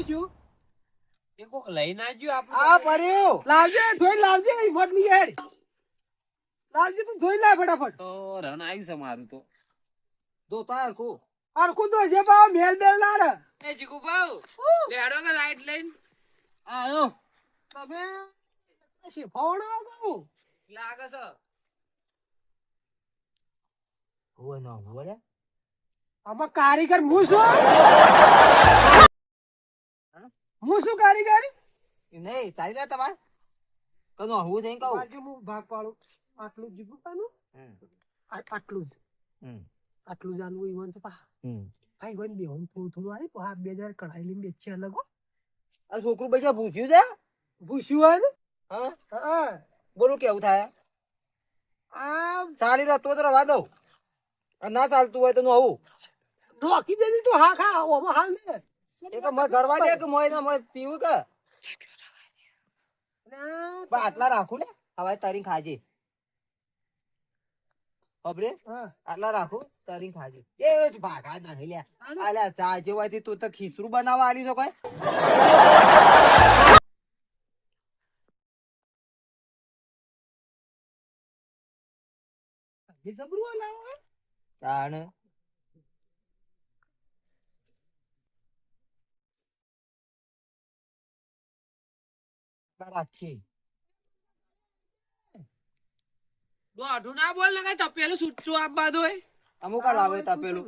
તો છું એ કોક લઈને આવજો આપણે. આ પડ્યું લાવજે ધોઈ લાવજે હિંમતની હેડ લાવજે તું ધોઈ લાવ ફટાફટ. તો રન આવ્યું છે મારું તો. ધોતા હરખું હરખું તો જે બા મેલ બેલ ના રે. એ જીગુ ભાઉ લેડો કે લાઈટ લઈને? આયો તમે શીફાવડો કહું. લાગે છે. હોય ન હોય આમાં કારીગર હું છું હું શું કારીગર નહીં ચાલી રહ્યા તમારે. કનો હું થઈને કહું. બાજુ હું ભાગ પાડું. આટલું જ. આ- આટલું જ. આટલું જાણવું ઈવન તો પા. ભાઈ ગોન બે હું થોડું થોડું આવી પા. બે હજાર કઢાઈ લઈને બેચી અલગ હો. આ છોકરું પૈસા પૂછ્યું છે? ભૂસ્યું હા? હા. બોલું કેવું થાય? આ ચાલી રહ્યો તો રવા દઉં. ના ચાલતું હોય તો નું આવું. નોખી દેજે તું હા ખા. ઓમાં હાલ દે એ કે મોય ગરવા દે કે મોય ના મોય પીવું કે? ના, આટલા રાખું લે. હવે તરી ખાજે. ખબરે આટલા રાખું તરી ખાજે. એ ભાગા ના લે આલ્યા ચા જેવાથી તું તો ખીસરું બનાવવા આવી છો કોઈ? જબરું લાવો તાણ. રાખી. દોઢું ના બોલ ને કઈ તપેલું છૂટું આપવા દો અમુક આ લાવે તપેલું.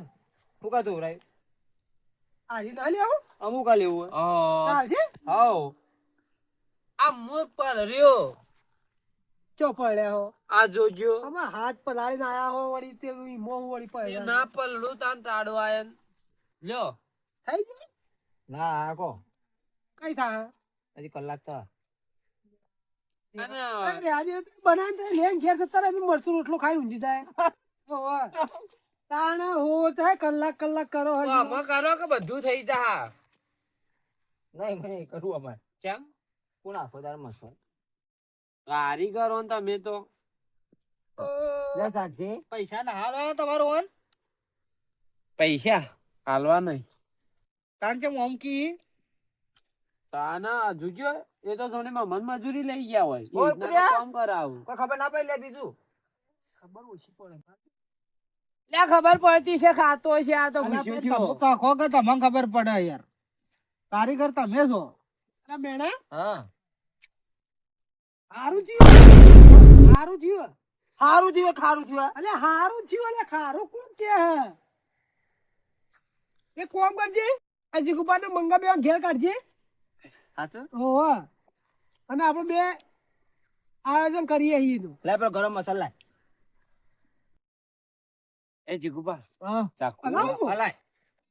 હું કા ધોવરાય? આજી ના લેવું? અમુક આ લેવું ચાલશે હાઉ. આ મો પલર્યો ચો પડ્યા હો? આ જોજો. અમાર હાથ પલાળીને આયા હો વળી તે મો વળી એ પડ્યા ના પલડું તાન તાડો આયન લ્યો. થઈ ગયું? ના આકો કઈ થા? હજી કલાક તો અને અરે આજે બનાવીને તો લેન ઘેર જતા રહે મરચું રોટલો ખાઈ ઊંઘી જાય. તાણે હો થાય કલાક કલાક કરો કરો કે બધું થઈ જા? નહીં મને કરવું અમારે કેમ? કોણ આખો દાર મસો કારીગરો ને તમે તો. પૈસા ના હાલ તમારો ઓન? પૈસા? હાલવા નહીં. કારણ કે મોમકી તાના જોજો એ તો જોને માં મન મજૂરી લઈ ગયા હોય. કામ કરાવું. કોઈ ખબર ના પડી લે બીજું? ખબર ઓછી પડે. લે ખબર પડતી છે ખાતો છે આ તો ચાખો કે તમને ખબર પડે યાર. કારીગર તમે છો. અરે મેણા હા. હારું થયું. હારું થયું. હારું થયું ખારું થયું અલે હારું થયું અલે ખારું કોણ કે હે? એ કોમ કરજે. આ જીગુબાને મંગા બે ઘેર કાઢજે. સાચું? ઓહો અને આપણે બે આયોજન કરીએ લે પેલો ગરમ મસાલા એ જીગુબા હા. ચાકુ.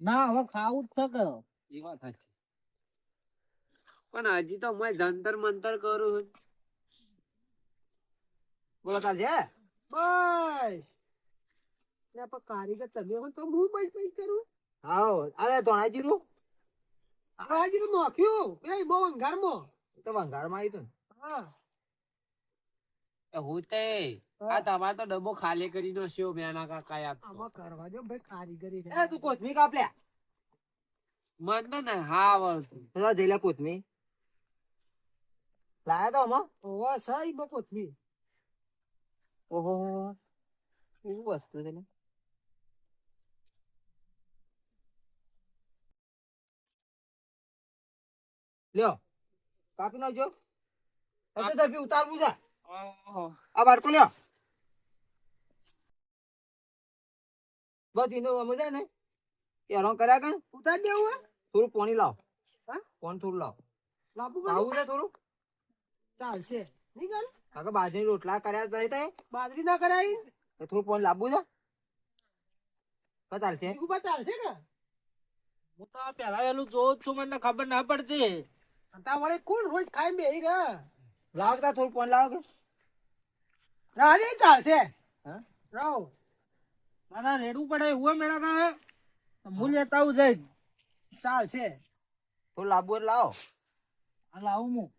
ના હવે ખાવું થકે એ વાત સાચી. પણ હજી તો મેં જંતર મંતર કરું છું. બોલો બસ બાય. પણ કારીગર તમે હોય તો હું બસ બસ કરું? હાવ અરે ધોણા નોખ્યું બહુ તો હા. હું તે આ તમારે તો ડબ્બો ખાલી કરી નાખ્યો મેના કાકા આમાં કરવા ભાઈ કારીગરી એ તું કોથમી કાપ લે. મન તો ને હા આવડતું જઈ કોથમી લાયા તો આમાં? ઓહો સહી બહુ કોથમી ઓહો શું વસ્તુ છે લે? લ્યો. કાપી નાખજો તરફી ઉતારવું છે. આ બાળકો લ્યો. બસ એનો અમે છે ને એ હરામ કર્યા કણ? ઉતાર દેવું હે? થોડું પાણી લાવ. હા? થોડું લાવ. લાવું છે થોડું? ચાલશે. નહીં ચાલે કાકા બાજરી રોટલા કર્યા તો નહીં થાય બાજરી ના કરાય તો થોડું પાણી લાવવું છે? ચાલશે ચાલશે કે? હું તો પેલા વેલું જોઉં છું મને ખબર ના પડતી. તા વળે કોણ રોજ ખાઈ બેહી રહે? લાવતા થોડું પાણી લાવ કે? રાજી ચાલશે. હા? રહો. મારા રેડવું પડે એવું મેળા કાવે હું લેતા આવું જઈ ચાલશે. થોડું લાવવું એટલે લાવો. આ લાવું હું.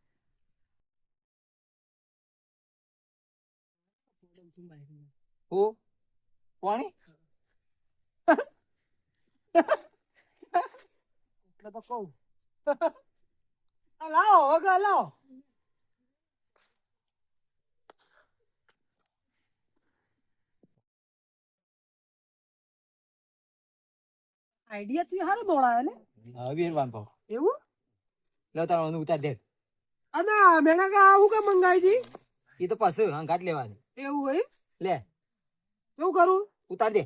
હું? પાણી? એટલે તો કહું. લાવો વગર લાવો આઈડિયા તું હારો દોડાયો ને હવે વીર વાંધો એવું？લો તારો onu ઉતાર દે અને મેણા કા આવું કે મંગાવી એ તો પાછું હંગાટ લેવાની એવું હોય？લે કેવું કરું？ઉતાર દે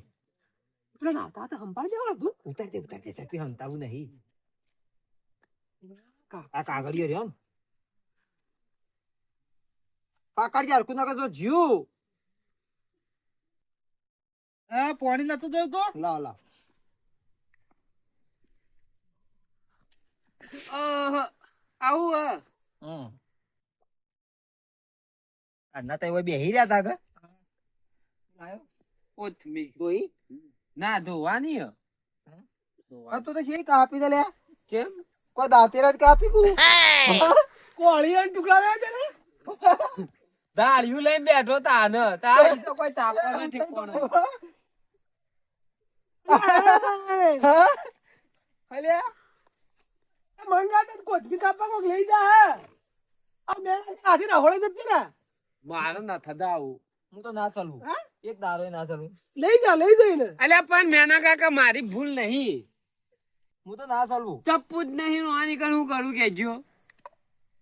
પેલા નાતા હતા તું ઉતાર દે ઉતાર દે સાચું હંતાવું નહીં આ કાગળિયો રહ્યો ને. પાકડ યાર કુના કજો જીવ. હા પાણી નતું જોયું તો? લાવ લાવ. આવું. હમ. અન્ના તો બેહી રહ્યા તા કે? લાયો. કોથમીર. દોઈ ના ધોવાની તો તો છે કાપી દે લે કેમ? કોઈ દાંતેરા જ કાપી ગુ કોળી અને ટુકડા લે છે દાળિયું લઈને બેઠો તાને. તારી તો કોઈ તાકો નથી કોણ. અલ્યા? મંગાતે કોથમી કાપવા કોક લઈ જા હે. આ મેણા આથી રહોડે જતી ને. મારે ન થતા આવું. હું તો ના ચાલવું હા? એક દારો ના ચાલવું લઈ જા લઈ જઈને. અલ્યા પણ મેના કાકા મારી ભૂલ નહીં. હું તો ના ચાલવું. ચપ્પુ જ નહીં રોવાની કણ હું કરું કેજો.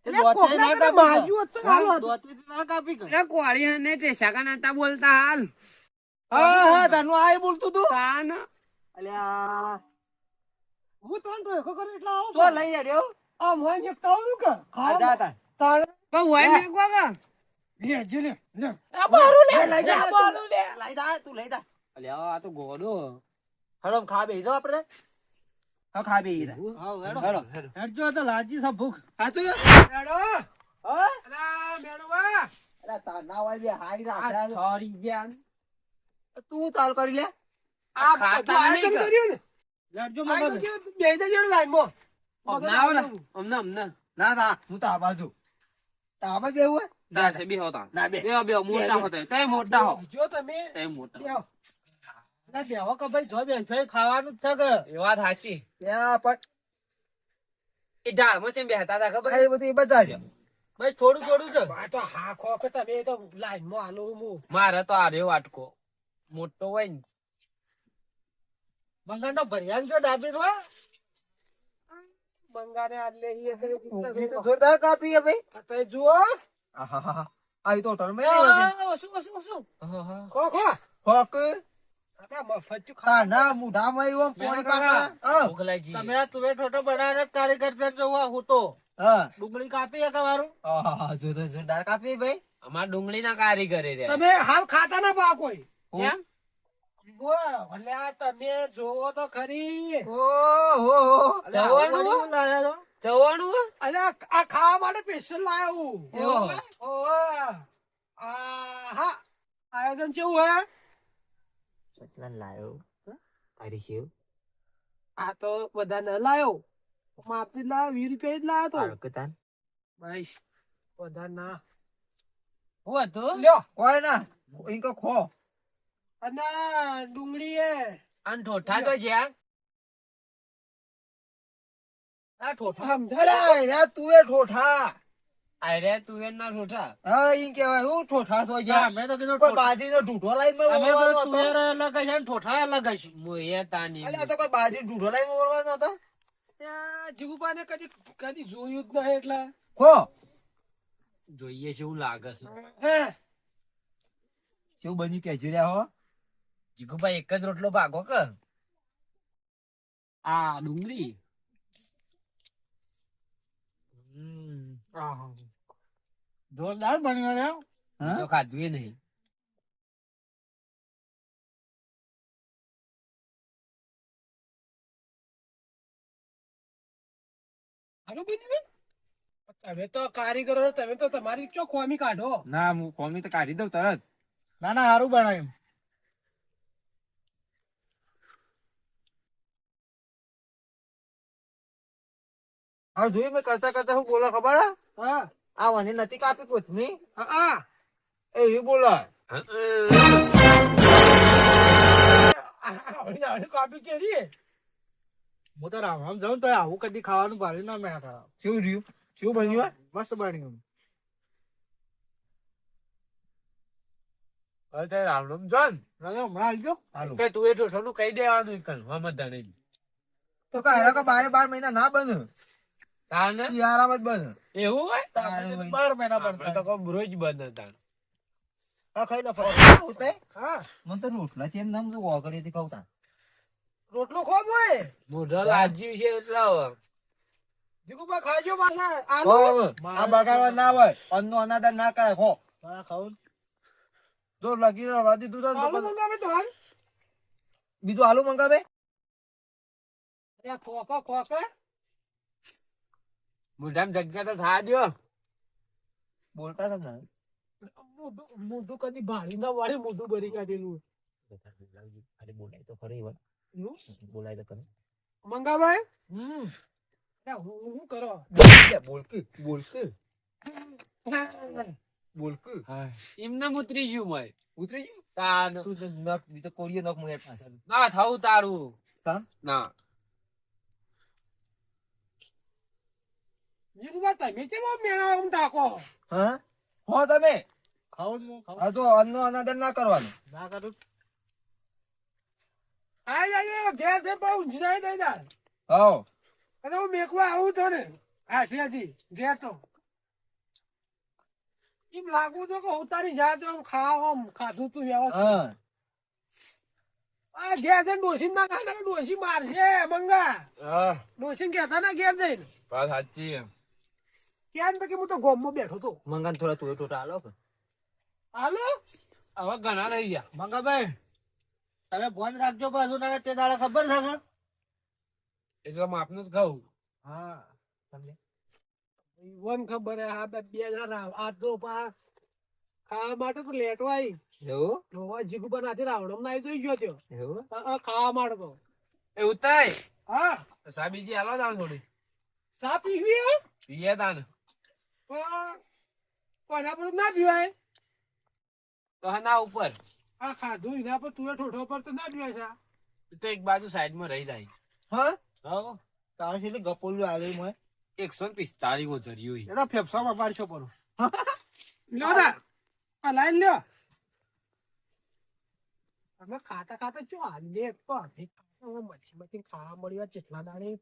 ના તું. તાન. અલ્યા. હું ત્રણ ટોયકો કરું એટલે આવો તો લઈ જે લે. લે આ બારું લે. લઈ જા. બારું લે. લઈ જા તું લઈ જા. અલ્યા આ તો ગોડો. હડો ખા બેજો આપડે આપણે. હા ખા બેહી જા હેડો. હેડજો તો લાજી સા ભૂખ. હાચું હેડો હા? અલા મેણવા અલા તાર ના હોય બે હારી આ રાખે. છોરી તું તાલ કરી લે. આ ખાતા નહીં કે? ને? હેડજો મગર બે દે જેડ લાઈન મો? અમને અમને અમને. ના ના હું તો આ બાજુ તો આ બાજુ એવું છે બે હોતા ના બે. બે બે મોટા હોતા તે. મોટા હો. જો તમે તય મોટા બેહો. કે ભાઈ જો બે જો ખાવાનું જ છે કે. એ વાત સાચી. ત્યાં પણ એ ઢાળમાં ચેમ બેહતા હતા ખબર એ બધું એ બધા છે ભાઈ થોડું થોડું છે. આ તો હા ખો કે તમે તો લાઈનમાં હાલો હું. મારે તો આ વાટકો. મોટો હોય ને. બંગાળ નો ભરિયાન છો ડાબી નો બંગાળે તો જોરદાર કાપી હે ભાઈ. જુઓ. આવી તો હોટલમાં શું શું ઓશું ખો ખો. ફોક ડુંગળી કાપી એક મારું આહાહા. જોરદાર જોરદાર કાપી ભાઈ. અમાર ડુંગળી ના કારીગરે તમે હાલ ખાતા ના પા કોઈ. તમે જોવો તો ખરી. ઓહો જવાનું? જવાનું હે? આ ખાવા માટે સ્પેશિયલ લાયો હું. આયોજન કેવું હે? કેટલા લાયો. તારી શેવ આ તો બધા ન લાયો. માપી લાયો વીસ રૂપિયા જ લાયો તો. કતાન. ભાઈ બધા ના. હું હતું? લ્યો. કોઈ ના. ઇંકો ખો. અને ડુંગળી એ. અને ઠોઠા તો જ્યાં. આ ઠોઠા સમજાય? તું એ ઠોઠા અરે તું એ ના ઠોઠા. હા ઈ કહેવાય હું ઠોઠા છો જા અમે તો કીધું કોઈ બાજરીનો ઢૂંઢો લાઈનમાં અમે તો તુવેર અલગ હશે ને ઠોઠા અલગ હશે. મોય તાની અલ્યા તો કોઈ બાજરી ઢૂંઢો લાઈનમાં ઓરવાનો હતો જીગુપાને કદી કદી જોયું જ નહીં એટલે. ખો. જોઈએ છે એવું લાગે છે. હે. શું બન્યું કેજો રહ્યા હો. જીગુભાઈ એક જ રોટલો ભાગો કે? આ ડુંગળી. હમ, આહા. જોરદાર બન્યો રે તો ખાધું નહીં. હારું તમે તો કારીગરો તમે તો તમારી ચો ખોમી કાઢો. ના હું કોમી તો કાઢી દઉં તરત. ના ના સારું બનાવ્યું હા જોયું મેં કરતા કરતા હું બોલો ખબર હે? હા? નથી કાપી કોથમી હા, બોલો કાપી કેરી હું તો રામ રામ જાઉં તો આવું કદી ખાવાનું ભાડ્યું ના મેળા કરાવ શું રહ્યું? શું બન્યું મસ્ત બન્યું. હવે તે રામ રામ જોન હમણાં આવજો કે તું એ ઠોઠાનું કહી દેવાનું હમત ધણે તો કે બારે બાર મહિના ના બને તાને શિયાળામાં જ બને એવું હોય? તારે બાર મહિના આપણે તો કોમ રોજ બંધ ખાઈ હા મને તો રોટલા એમ નામ તો ઓગળીથી ખાવ તા. રોટલો ખોબ હોય. મોઢા લાજ્યું છે એટલે જીગુબા ખાજો આ બગાડવા ના હોય. અન્નનો અનાદાર ના કરાય. ખો હા ખાવું જો લગી રહેવા દીધું તો આલુ મંગાવે તો હાલ. બીજું આલુ મંગાવે? અરે ખોખા ખોખા. મોઢામાં જગ્યા તો થા દો બોલતા ને? મોઢું કદી ભાળી ના વાળી મોઢું ભરી કાઢેલું. અરે બોલાય તો ખરી વાત બોલાય તો ખરી. મંગાભાઈ હમ. હું હું કરો? બોલકે બોલકે બોલકે. એમને ઉતરી ગયું મય. ઉતરી ગયું? તા તું નક બીજો કોરિયો નક મને ના થાઉ તારું? ના. જીગુબા તમે કેમ મેળા આમ ટાકો હા? હો તમે? ખાવું હું ખાવું આ તો અન્નનો અનાદર ના કરવાનું. ના કરું. આ જાય ઘેર છે બહુ ઊંઝાઈ દઈ દાર હા અને હું મેકવા આવું તો ને હાથેથી ઘેર તો. એમ લાગવું તો કે હું તારી જાત આમ ખાવા આમ ખાધું તું વ્યવસ્થિત. આ ઘેર જઈને ડોસી ના ખાને ડોસી મારશે મંગા. હા. ડોસી કહેતા ના ઘેર જઈને. વાત સાચી છે. ક્યાં પછી હું તો ગોમમાં બેઠો તો મંગાન થોડા તું ટોટા આલો કે હાલો હવે ઘણા રહી ગયા. મંગાભાઈ તમે ફોન રાખજો પાછું ના તે દાડા ખબર છે કે એટલે માપનું જ ખાવું હા વન ખબર હે આ બે બે જણા આ તો પા ખાવા માટે તો લેટો આવી એવું? જોવા જીગુ બનાતી રાવણમ ના જોઈ ગયો ત્યો એવું? ખાવા માટે તો. એ ઉતાય હા. સાબીજી હાલો તાન થોડી. સાબી પીએ તાન પણ કોના પર ના પીવાય? તો ઉપર. આ ખાધું એના પર તું ઠોઠો પર તો ના પીવાય સા. તો એક બાજુ સાઈડ રહી જાય. હા? હવ. તારે છે ગપોલું આલે મોય એકસો ને પિસ્તાળીસમાં જર્યું ઈ. એના પાડશો પર લ્યો દા આ લાઈન લ્યો. અમે ખાતા ખાતા ચો આલે તો અમે મચ્છી મચ્છી ખાવા મળ્યા જેટલા દાડે.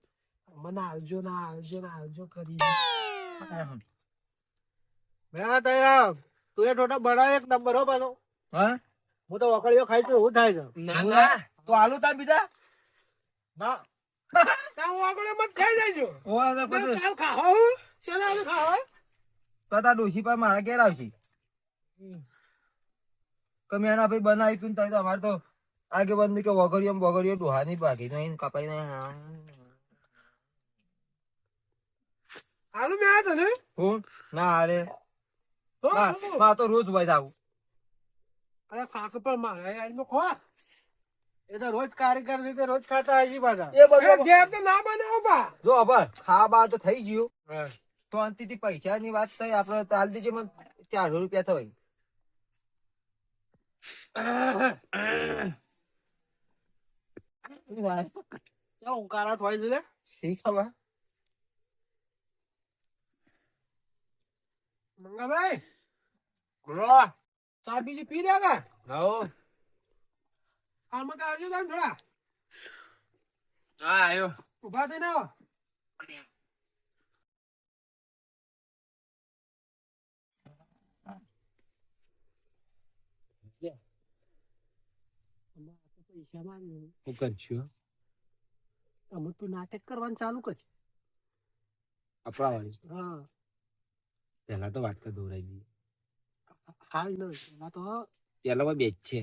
મને આલજો ના આલજો ના આલજો કરી મેં તૈયાર. તું એ ટોટા બડા એક નંબર હો પાછો. હા? હું તો વખડીઓ ખાઈ છું હું થાય છે. ના ના. તો આલુ તાર બીજા? ના. તા હું આગળ મત ખાઈ જાયજો ઓ આ પછી કાલ ખાઓ હું શેના ખાઓ તો તાર ડોશી પર મારા ઘેર આવશી. કે એના ભાઈ બનાવી તું તો અમારે તો આગે બંધ કે વગડીઓ વગડીઓ ડોહાની ભાગી નહીં કપાઈ ને આલુ મેં આ તને? હું? ના અરે. તો રોજ હોય આવું અરે ખાક પર મારે આઈને ખો. એ તો રોજ કારીગર રીતે રોજ ખાતા હજી પાછા. એ બધું ઘેર તો ના બનાવો બા. જો અબર ખાવા બા તો થઈ ગયું. હા. તો પૈસા ની વાત થઈ. આપડે તાલ દીજે મને ચારસો રૂપિયા ક્યાં ઉંકારા થોય છે લે? મંગાભાઈ ચા બીજી પી રહ્યા કા હવ. આમાં તો આવજો તાન થોડા. હા આયો. ઊભા થઈને આવો. હું કરશું અમે તું નાટક કરવાનું ચાલુ કર આપણા હા. પેલા તો વાત તો દોરાઈ ગઈ. હાલ તો પેલા બે છે.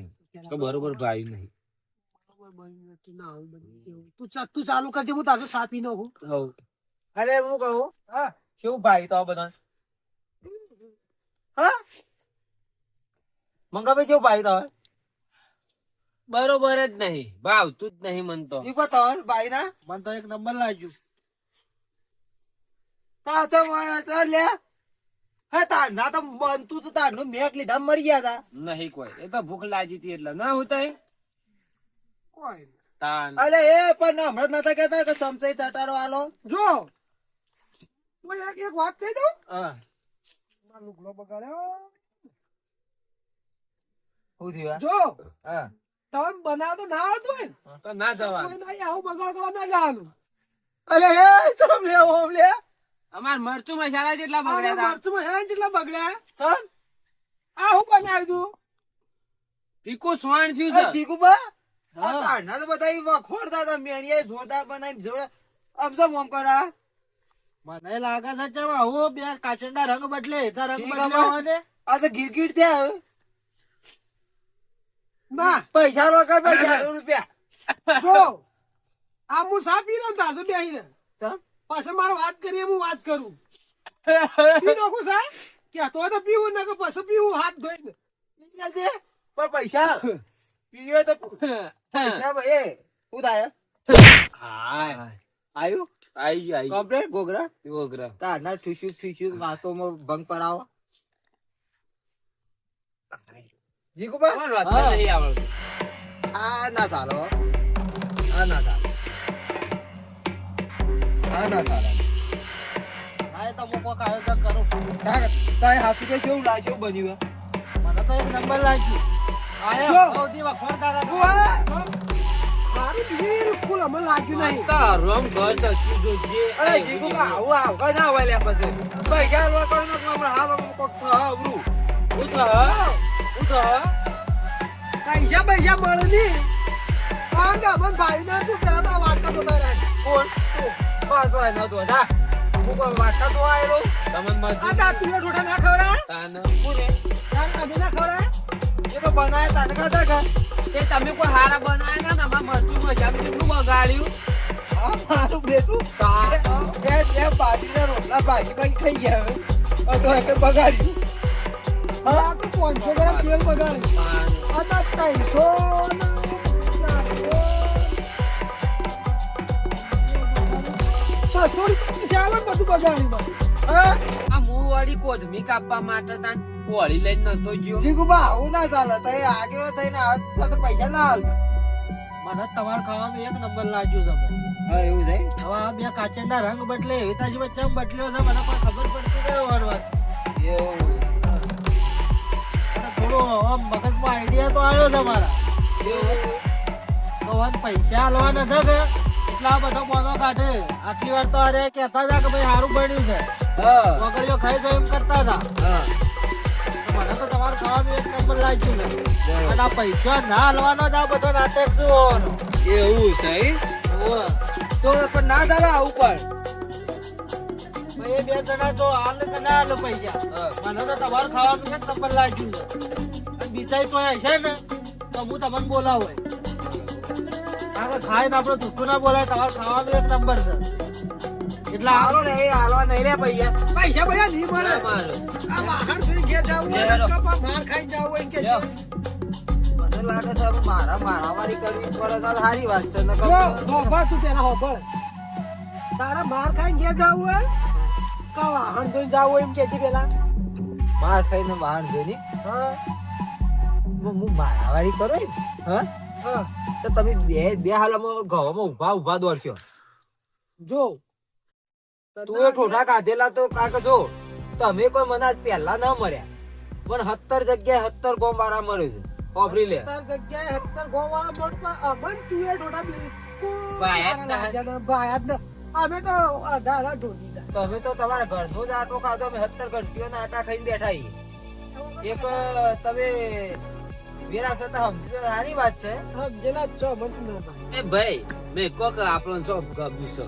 તો બરોબર ભાઈ નહીં. તું ચાલુ કરજે હું તારું સા પી નાખું અરે હું કહું હા શું ભાઈ તો બધા હા? મંગાભાઈ શું ભાઈ તો બરોબર જ નહીં. ભાવતું જ નહીં મન તો. શું ભાઈ ના મન તો એક નંબર લાગ્યું. લે. હે તાર ના તો બનતું તો તારનું મેક લીધા મરી ગયા તા. નહીં કોઈ. એ તો ભૂખ લાગી હતી એટલે. ના હોતા કોઈ અરે એ પણ હમણાં નતા કહેતા કે સમસઈ ચટારો આલો. જો એક એક વાત કહી દઉં? હા. મારો બગાડ્યો. શું થયું જો હા. તમે બનાવતો ના આવડતું હોય ને. તો ના જવા કોઈ આવું બગાડવા ના જવાનું. અરે એ તમે ઓમ લે. અમાર મરચું મસાલા જેટલા બગડ્યા મરચું મસાલા જેટલા બગડ્યા? સર? આ હું બનાવી દઉં પીકું સ્વાણ થયું છે ચીકુબા આ તારના તો બધા વખોડતા હતા મેણીએ જોરદાર બનાવી જોડે. આમ શું ઓમ કરા. મને લાગે છે કે આવું બે કાચંડા રંગ બદલે એતા રંગ ને આ તો ગીરગીર થયા ના પૈસા રોકડ પૈસા રૂપિયા. જો આ રહ્યો તારસો બેહીને. સમ? પાછળ મારે વાત કરીએ હું વાત કરું. પી નાખું સાહેબ? કે તો પીવું ના કે પછી પીવું હાથ ધોઈને. પણ પૈસા પીવે તો પૈસા એ શું થાય? હાય. આયુ? આઈ ગયું આઈ કમ્પ્લેટ ગોગરા? ગોગરા. તાર તારના ઠુસુક ઠુસુક વાતોમાં ભંગ પડાવો અમાર હા. નહીં આવડતું. આ ના ચાલો. આ ના ચાલો. ના ચાલો હા તો હું કોક આયોજન કરું તારે તારે હાથું કે કેવું લાગે કેવું બન્યું? મને તો એક નંબર લાગ્યું. આયો સૌથી હતા. ઉવા! મારું બિલકુલ અમે લાગ્યું નહીં તારું આમ ઘર ચચ્ચું જોજે. અરે જીગુબા આવું આવું કઈ ના હોય લે પછી પૈસા રોકડ નો હમણાં હાલ કોક થા તો? હું તો હ? પૈસા પૈસા મળે નહીં આ ને અમન ભાઈ ના શું પેલા તો વાટકા ધોતા રહ્યા કોણ પાસ હોય ન તો જા ઉપર ના ખવરા તાન પૂરે ના ખવરા એ તો બનાયા તાને કાતા કા તે તમે કોઈ હારા બનાયા ના તમાર મરચું મજા કેટલું બગાડ્યું. આ મારું બેટું કા એ એ રોટલા ભાજી ભાજી ખાઈ ગયા હવે તો એક બગાડ્યું હા તો 500 ગ્રામ બગાડ્યું આ બધું બગાડી હા? આ મું વાળી કાપવા માટે તાન કોળી લઈને નતો ગયો. જીગુબા આવું ના ચાલે. તો એ આગળ થઈને હાથ સાથે પૈસા ના મને તમારે ખાવાનું એક નંબર લાગ્યું તમે હા એવું છે હવે આ બે કાચંડા રંગ બદલે એવી તાજી વચ્ચે બદલ્યો છે મને ખબર પડતી નહીં વાર વાત. એવું થોડો આમ મગજમાં આઈડિયા તો આવ્યો છે મારા. એવું તો પૈસા આલવાના છે કે? એટલા બધો બોનો કાઢે. આટલી વાર તો અરે કહેતા હતા કે ભાઈ સારું બન્યું છે. વગડીઓ ખાઈ જાય એમ કરતા હતા. મને તો તમારે ખાવાનું એક નંબર લાગ્યું છે. અને આ પૈસા ના હાલવાનો જ આ બધો નાટક શું એવું છે તો પણ ના દાદા આવું પણ ભાઈ એ બે જણા જો હાલ કે ના હાલ પૈસા. મને તો તમારે ખાવાનું એક નંબર લાગ્યું છે. બીજા તો છે ને તો હું તમને બોલાવું. કારણ કે ધૂકું ના બોલાય તમારે ખાવાનું એક નંબર છે. એટલે હાલો ને એ હાલવા નહીં લે પૈસા પૈસા પૈસા નહીં મળે. આ વાહન જોઈને ઘેર જવું હોય કપા માર ખાઈને જવું હોય કે મને લાગે છે મારા મારામારી કરવી પડે તો સારી વાત છે નકર જો તું પેલા હોભળ. તારા માર ખાઈ ઘેર જવું હોય કા વાહન જોઈને જવું હોય એમ કે પેલા? માર ખાઈને વાહન જોઈને? હા. હું મારાવારી કરો હા? તો તમે બે બે હાલમાં ઘવામાં ઊભા ઊભા દોડશો. જો તું એ ઠોઠા કાઢેલા તો કાક જો તમે કોઈ મને આજ પહેલા ના મર્યા પણ સત્તર જગ્યાએ સત્તર ગોમ વાળા મરે છે. ઓફરી લે. સત્તર જગ્યાએ સત્તર ગોવાળા બોલ પણ અમન તું એ ઢોઢા બિલકુલ. અમે તો અડધા અડધા ઢોળી દીધા. તમે તો તમારા ઘરનો જ આટો ખાધો અમે સત્તર ઘંટીઓના આટા ખાઈને બેઠા એક અ, તમે વિરાસત સમજી સારી વાત છે. સમજેલા છો મને ના એ ભાઈ મેં કોક આપણો છો ગમ્યું છે.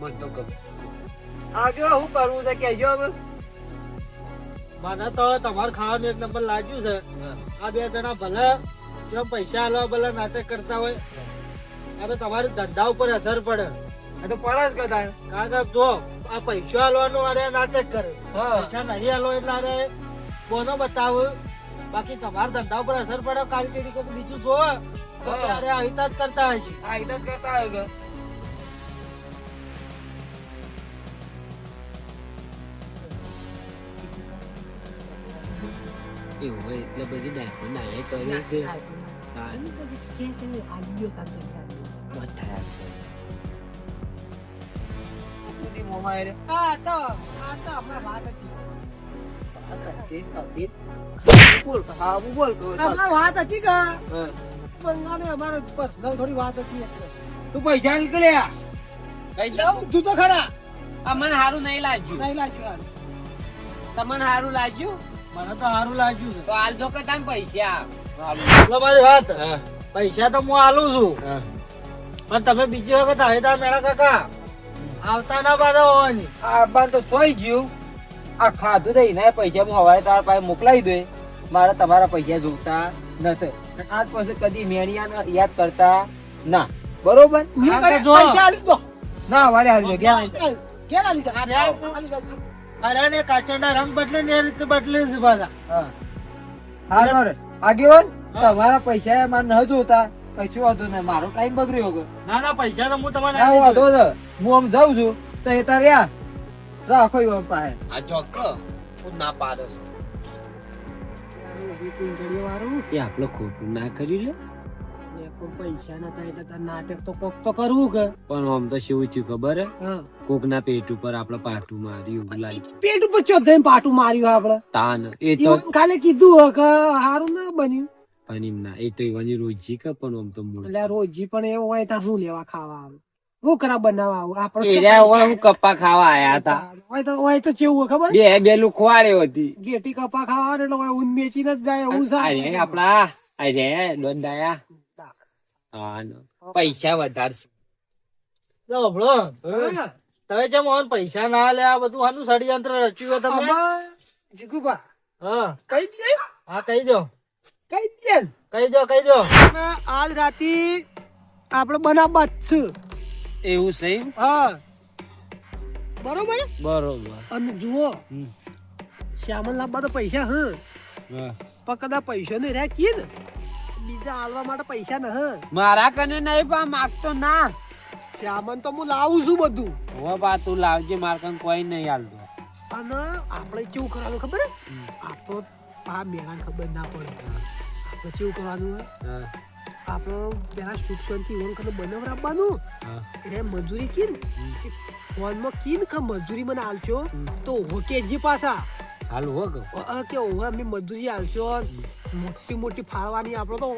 મને તો ગમ આગળ શું કરવું છે કેજો હવે. મને તો તમારે ખાવાનું એક નંબર લાગ્યું છે. આ બે જણા ભલે જેમ પૈસા આલવા ભલે નાટક કરતા હોય અરે તો તમારે ધંધા ઉપર અસર પડે. તો જ કદાચ. કારણ કે જો આ પૈસા આલવાનું અરે નાટક કરે. હા. પૈસા નહીં આલો એટલે અરે કોનો બતાવે. બાકી તમારા ધંધા ઉપર અસર પડે કાલ કેડી કોક બીજું જો ત્યારે આ જ કરતા હશે. આ હિતા જ કરતા આવ્યો એવું હોય એટલે બધી ડાયકો નાય કરી દે. આ તો આ તો હમણાં વાત હતી. બોલ, હા, હું બોલ. વાત હતી કે હા. બંગાળે અમારે પર્સનલ થોડી વાત હતી તું પૈસા નીકળ્યા તું તો ખરા આ મને સારું નહીં લાગ્યું નહીં લાગ્યું તમને સારું લાગ્યું મને તો સારું લાગ્યું તો હાલ દો કે તાન પૈસા મારી વાત હા, પૈસા તો હું આલું છું. પણ તમે બીજી વખત આવે તા મેળા કાકા આવતા ના બાદ હોવાની આ બાર તો સોઈ ગયું આ ખાધું તો એના પૈસા હું સવારે તારા પાસે મોકલાવી દે મારે તમારા પૈસા જોતા નથી. આજ પછી કદી મેણિયા યાદ કરતા ના. બરોબર? ના વારે હાલજો ક્યાં અરે, રંગ બદલે ને એ રીતે બદલે છે પાછા. હા. આગેવાન તમારા પૈસા મારે ન જોતા. કશું વાંધો નહીં. મારો ટાઈમ બગડ્યો ગયો. ના ના પૈસા તો હું તમારે વાંધો હું આમ જાઉં છું. તો એ તાર રહ્યા રાખો એવા પાસે આ ચોક્ક હું ના પાડો છું. એ આપણે ખોટું ના કર્યું લે. ને પૈસા એટલે નાટક તો કોક તો કરવું કે. પણ આમ તો શું થયું ખબર હે? કોક ના પેટ ઉપર આપણે પાટું માર્યું એવું લાગ્યું. પેટ ઉપર ચો પાટું માર્યું આપડે? તાન એ તો ખાલી કીધું હે કે હારું ના બન્યું. પણ એમ ના એ તો એવાની રોજી કે પણ આમ તો મૂળ. એટલે રોજી પણ એવું હોય ત્યાં શું લેવા ખાવા આવે? હું કરા બનાવવા આવું. આપણે એ પૈસા- હોય હું કપ્પા ખાવા આયા હતા. હોય તો હોય તો કેવું ખબર? બે બે લુખવાડ્યો હતી. ગેટી કપા ખાવા આવે એટલે ઊન બેચીને જ જાય એવું અરે આપડા અરે દોડાયા. હા પૈસા વધારશે. તો હભળો. તમે જેમ ઓન પૈસા ના લે આ બધું આનું ષડયંત્ર રચ્યું તમે જીગુબા હા. કઈ દે. હા કહી દો. કઈ દે. કહી દો કહી દો. આજ રાતે આપણે બનાવવા જ છે. એવું છે હા. બરોબર? બરોબર. અને જુઓ. શ્યામલ લાંબા તો પૈસા હ. પણ કદાચ પૈસા નહીં રહ્યા કી ને બીજા હાલવા માટે પૈસા ન હ. મારા કને નહીં પણ માગતો ના. શ્યામન તો હું લાવું છું બધું. હવે બા તું લાવજે મારા કને કોઈ નહીં હાલતો. અને આપણે કેવું કરવાનું ખબર? આ તો આ મેળાને ખબર ના પડે. આપણે કેવું કરવાનું હે? આપણે પેલા શાંતિ ઓન કરીને બનાવરાવવાનું રાખવાનું. એટલે મજૂરી કીન. ફોનમાં કીન કે મજૂરી મને આલશો. તો હોકે જે પાછા. હાલ હો કે? ઓવે અમે મજૂરી આલશો. મોટી મોટી ફાળવાની આપણો તો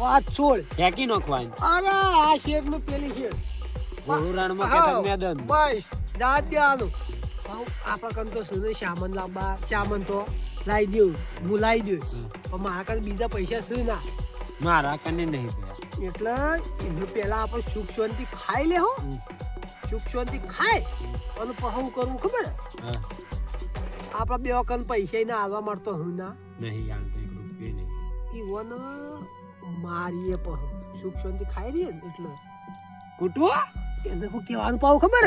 વાત છોડ. ફેંકી નાખવાની. અરે આ શેરનું પેલી શેર. ગોળુરાણમાં હા, કેટલાક મેદાન. બસ જાત દેવાનું. આપણા કન તો શું શામન લાંબા શામન તો લાવી દઉં હું લાવી દઉં પણ મારા કન બીજા પૈસા શું ના. મારા કને નહીં. એટલે એનું પેલા આપણે સુખ શાંતિ ખાઈ લે હો. સુખ શાંતિ ખાય અને પછી કરવું ખબર? આપણા બે વખત પૈસા ના આવવા મળતો હું ના. નહીં હાલતો એક રૂપિયો નહીં. ઈવન મારીએ પછી. સુખ શાંતિ ખાઈ રહીએ ને એટલે. કૂટવો? એને હું કહેવાનું પાવું ખબર?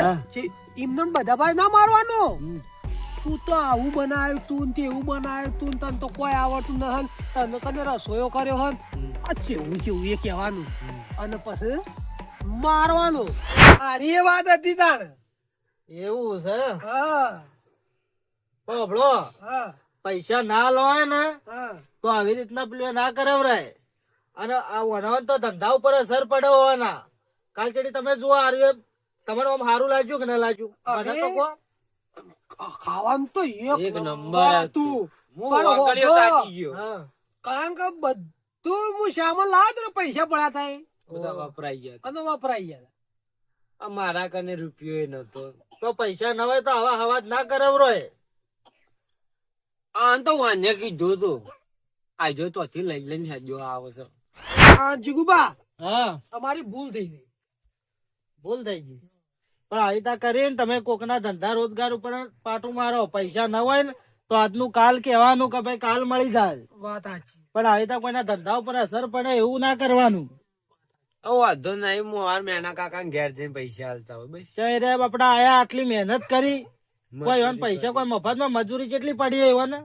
એમને બધા ભાઈ ના મારવાનો. તું તો આવું બનાવ્યું તું ને તેવું બનાવ્યું તું તને તો કોઈ આવડતું ન હન. તને કને રસોયો કર્યો હન. આ ચેવું ચેવું એ કહેવાનું. અને પછી મારવાનું. મારી એ વાત હતી તાણ. એવું છે? હા. પૈસા ના લોય ને તો આવી રીતના પેલું ના કરાવરાય. અને આ વનાવન તો ધંધા ઉપર અસર પડે હોવાના. કાલ ચડી તમે જુઓ હાર્યું તમારે આમ સારું લાગ્યું કે ના લાગ્યું? મને તો કહો. ખાવાનું તો એક નંબર હતું. હતું. હું વાંકડીઓ હોભળો. ગયો. કારણ કે બધું હું શામાં લાદ પૈસા પડ્યા થાય. બધા વપરાઈ ગયા બધા વપરાઈ ગયા આ મારા કને રૂપિયો નતો. તો પૈસા ના હોય તો હવા હવા જ ના કરાવરોય આ તો વાને કીધું તું. આજો ચોથી લઈ લઈને હેજો આવો છો. આ જીગુબા. હા. તમારી ભૂલ થઈ ગઈ. ભૂલ થઈ ગઈ. પણ આવી કરીને તમે કોકના ધંધા રોજગાર ઉપર પાટું મારો પૈસા ન હોય ને તો આજનું કાલ કહેવાનું કે ભાઈ કાલ મળી જાય. વાત સાચી. પણ આવી રીતના કોઈના ધંધા ઉપર અસર પડે એવું ના કરવાનું. વાંધો નહીં હું હાર મેના કાકા ઘેર જઈને પૈસા હાલતા હોય બસ. રે બાપડા આયા આટલી મહેનત કરી. કોઈ પૈસા કોઈ મફતમાં મજૂરી કેટલી પડી હોય મજૂરી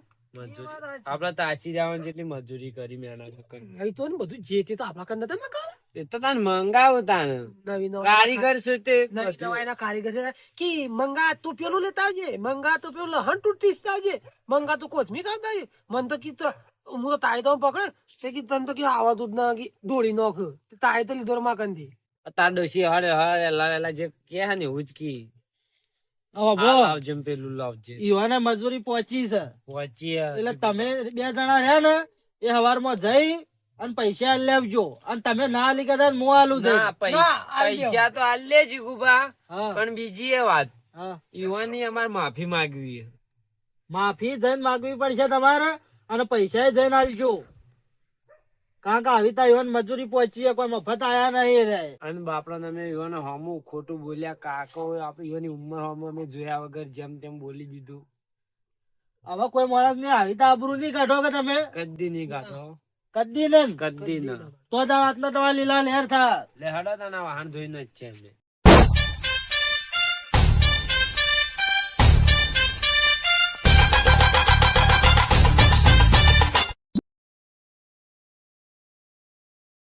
આપડે તાસી આશી જેટલી મજૂરી કરી મેના કાકા તો ને બધું જે તે તો આપડા કન નતા મકાન એ તો તાન મંગાવો તાન. નવી નવી કારીગર છે તે? નવી નવાઈના કારીગર છે. કે મંગા તું પેલું લેતા આવજે મંગા તું પેલું લહણ તૂટીસ આવજે. મંગા તું કોથમી કાઢતા આવજે. મન તો કીધું હું તો તાય તો પકડે. તે કી તને તો કે આવડતું દૂધ ના કે દોડી નોખ. તાય તો લીધો માકનથી તાર ડોશી હરે હરે લાવેલા જે કે હે ને એવું જ કી હવે આ ભો, લાવજે ને પેલું લાવજે. ઈવાને મજૂરી પહોંચી છે. પહોંચી એટલે તમે બે જણા રહ્યા ને એ હવારમાં જઈ અને પૈસા લેવજો. અને તમે ના આલી કદાચ હું આલું ના થઈ પૈસા પૈસા તો આલ લે જીગુબા પણ બીજી એ વાત. હા. યુવાની અમારે માફી માંગવી છે. માફી જઈને માગવી પડશે તમારે અને પૈસા જઈને આલજો. કારણ કે આવી તા મજૂરી પહોંચી કોઈ મફત આયા નહીં રે અને બાપડા તમે યુવાને હમું ખોટું બોલ્યા કાકો આપણે યુવાની ઉંમર હમું અમે જોયા વગર જેમ તેમ બોલી દીધું. હવે કોઈ માણસ ને આવી તા આબરૂ નહીં કાઢો કે તમે? કદી નહીં ગાતો કદી ને કદી ના. તો જ આ વાતનો તમારે લીલા લહેર થાય. લે હડો તને વાહન જોઈને જ છે એમને.